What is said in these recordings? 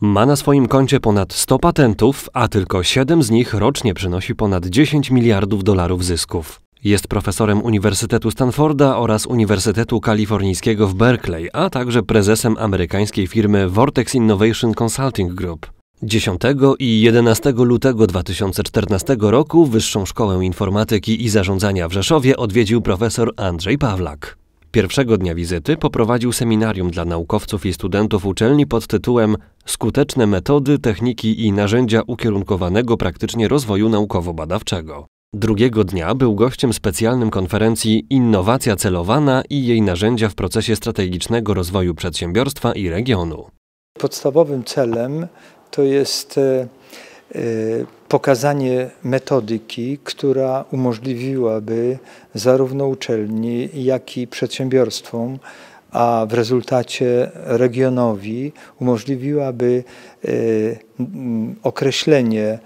Ma na swoim koncie ponad 100 patentów, a tylko 7 z nich rocznie przynosi ponad 10 miliardów dolarów zysków. Jest profesorem Uniwersytetu Stanforda oraz Uniwersytetu Kalifornijskiego w Berkeley, a także prezesem amerykańskiej firmy Vortex Innovation Consulting Group. 10 i 11 lutego 2014 roku Wyższą Szkołę Informatyki i Zarządzania w Rzeszowie odwiedził profesor Andrzej Pawlak. Pierwszego dnia wizyty poprowadził seminarium dla naukowców i studentów uczelni pod tytułem Skuteczne metody, techniki i narzędzia ukierunkowanego praktycznie rozwoju naukowo-badawczego. Drugiego dnia był gościem specjalnym konferencji Innowacja celowana i jej narzędzia w procesie strategicznego rozwoju przedsiębiorstwa i regionu. Podstawowym celem to jest e, pokazanie metodyki, która umożliwiłaby zarówno uczelni, jak i przedsiębiorstwom, a w rezultacie regionowi umożliwiłaby e, określenie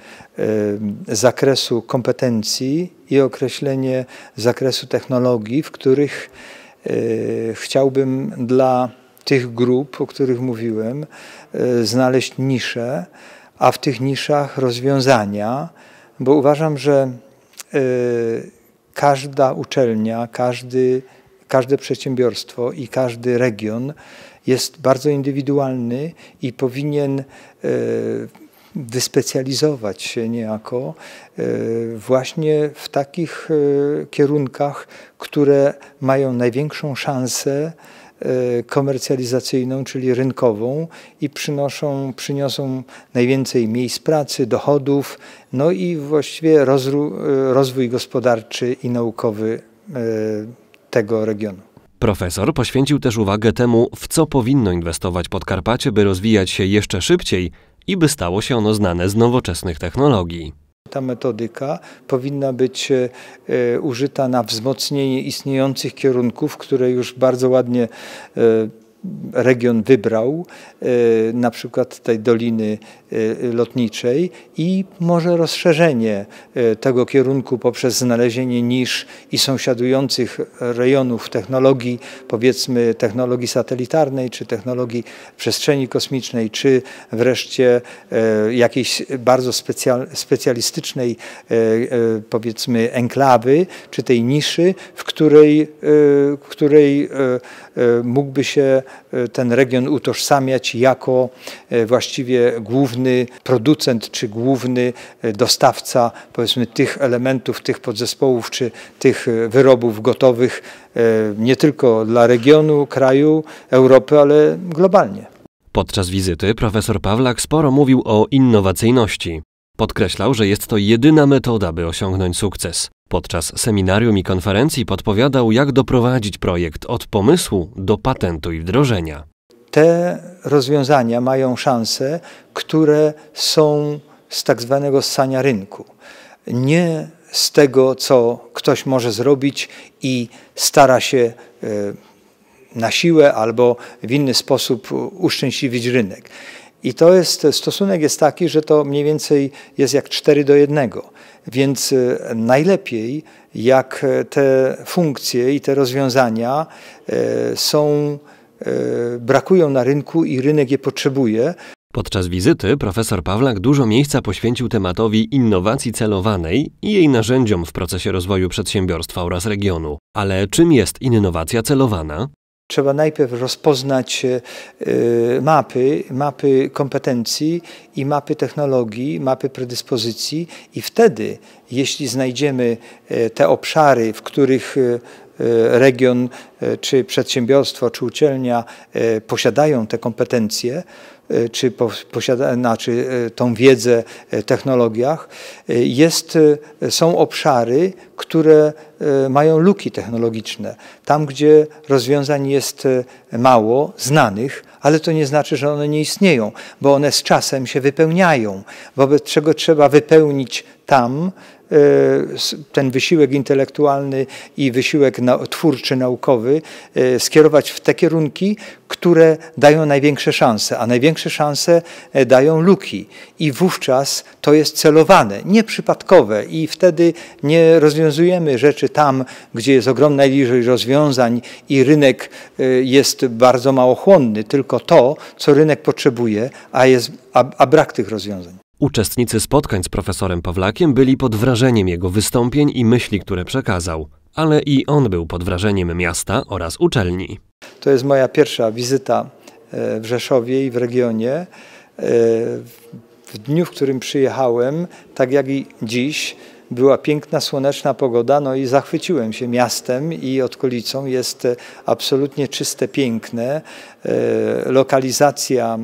zakresu kompetencji i określenie zakresu technologii, w których chciałbym dla tych grup, o których mówiłem, znaleźć nisze, a w tych niszach rozwiązania, bo uważam, że e, każda uczelnia, każdy, każde przedsiębiorstwo i każdy region jest bardzo indywidualny i powinien e, wyspecjalizować się niejako właśnie w takich kierunkach, które mają największą szansę E, komercjalizacyjną, czyli rynkową i przynoszą, przyniosą najwięcej miejsc pracy, dochodów, no i właściwie rozru, e, rozwój gospodarczy i naukowy e, tego regionu. Profesor poświęcił też uwagę temu, w co powinno inwestować Podkarpacie, by rozwijać się jeszcze szybciej i by stało się ono znane z nowoczesnych technologii ta metodyka powinna być e, e, użyta na wzmocnienie istniejących kierunków, które już bardzo ładnie e, region wybrał, e, na przykład tej doliny e, lotniczej i może rozszerzenie e, tego kierunku poprzez znalezienie nisz i sąsiadujących rejonów technologii, powiedzmy technologii satelitarnej, czy technologii przestrzeni kosmicznej, czy wreszcie jakiejś bardzo specjalistycznej powiedzmy enklawy, czy tej niszy, w której, w której mógłby się ten region utożsamiać jako e, właściwie główny producent czy główny e, dostawca powiedzmy tych elementów, tych podzespołów czy tych wyrobów gotowych nie tylko dla regionu, kraju, Europy, ale globalnie. Podczas wizyty profesor Pawlak sporo mówił o innowacyjności. Podkreślał, że jest to jedyna metoda, by osiągnąć sukces. Podczas seminarium i konferencji podpowiadał, jak doprowadzić projekt od pomysłu do patentu i wdrożenia. Te rozwiązania mają szanse, które są z tak zwanego ssania rynku. Nie z tego, co ktoś może zrobić i stara się e, na siłę albo w inny sposób uszczęśliwić rynek. I to jest, stosunek jest taki, że to mniej więcej jest jak 4 do 1. Więc e, najlepiej, jak te funkcje i te rozwiązania e, są, e, brakują na rynku i rynek je potrzebuje. Podczas wizyty profesor Pawlak dużo miejsca poświęcił tematowi innowacji celowanej i jej narzędziom w procesie rozwoju przedsiębiorstwa oraz regionu. Ale czym jest innowacja celowana? Trzeba najpierw rozpoznać e, mapy, mapy kompetencji i mapy technologii, mapy predyspozycji i wtedy, jeśli znajdziemy e, te obszary, w których e, region, czy przedsiębiorstwo, czy uczelnia posiadają te kompetencje, E, czy posiada, znaczy e, tą wiedzę w e, technologiach, jest, są obszary, które mają luki technologiczne. Tam, gdzie rozwiązań jest mało, znanych, ale to nie znaczy, że one nie istnieją, bo one z czasem się wypełniają, wobec czego trzeba wypełnić tam ten wysiłek intelektualny i wysiłek twórczy, naukowy e, skierować w te kierunki, które dają największe szanse, a największe szanse e, dają luki. I wówczas to jest celowane, nieprzypadkowe i wtedy nie rozwiązujemy rzeczy tam, gdzie jest ogromna ilość rozwiązań i rynek e, jest bardzo małochłonny, tylko to, co rynek potrzebuje, a, jest, a, a brak tych rozwiązań. Uczestnicy spotkań z profesorem Pawlakiem byli pod wrażeniem jego wystąpień i myśli, które przekazał, ale i on był pod wrażeniem miasta oraz uczelni. To jest moja pierwsza wizyta e, w Rzeszowie i w regionie. E, w dniu, w którym przyjechałem, tak jak i dziś, była piękna, słoneczna pogoda, no i zachwyciłem się miastem i okolicą. Jest e, absolutnie czyste, piękne. Lokalizacja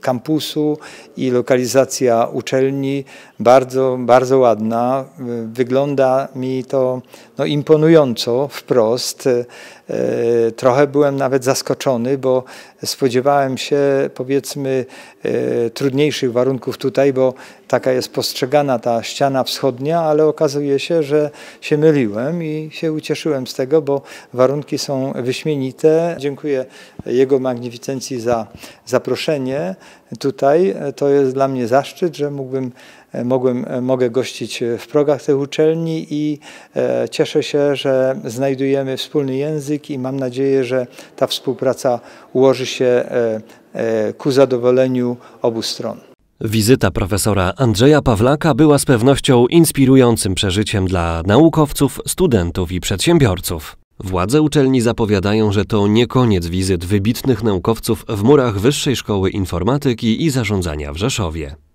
kampusu i lokalizacja uczelni bardzo, bardzo ładna. Wygląda mi to no, imponująco wprost. E, trochę byłem nawet zaskoczony, bo spodziewałem się powiedzmy e, trudniejszych warunków tutaj, bo taka jest postrzegana ta ściana wschodnia, ale okazuje się, że się myliłem i się ucieszyłem z tego, bo warunki są wyśmienite. Dziękuję Jego Magnificencji za zaproszenie tutaj. To jest dla mnie zaszczyt, że mógłbym E, e, mogę gościć w progach tej uczelni i e, cieszę się, że znajdujemy wspólny język i mam nadzieję, że ta współpraca ułoży się ku zadowoleniu obu stron. Wizyta profesora Andrzeja Pawlaka była z pewnością inspirującym przeżyciem dla naukowców, studentów i przedsiębiorców. Władze uczelni zapowiadają, że to nie koniec wizyt wybitnych naukowców w murach Wyższej Szkoły Informatyki i Zarządzania w Rzeszowie.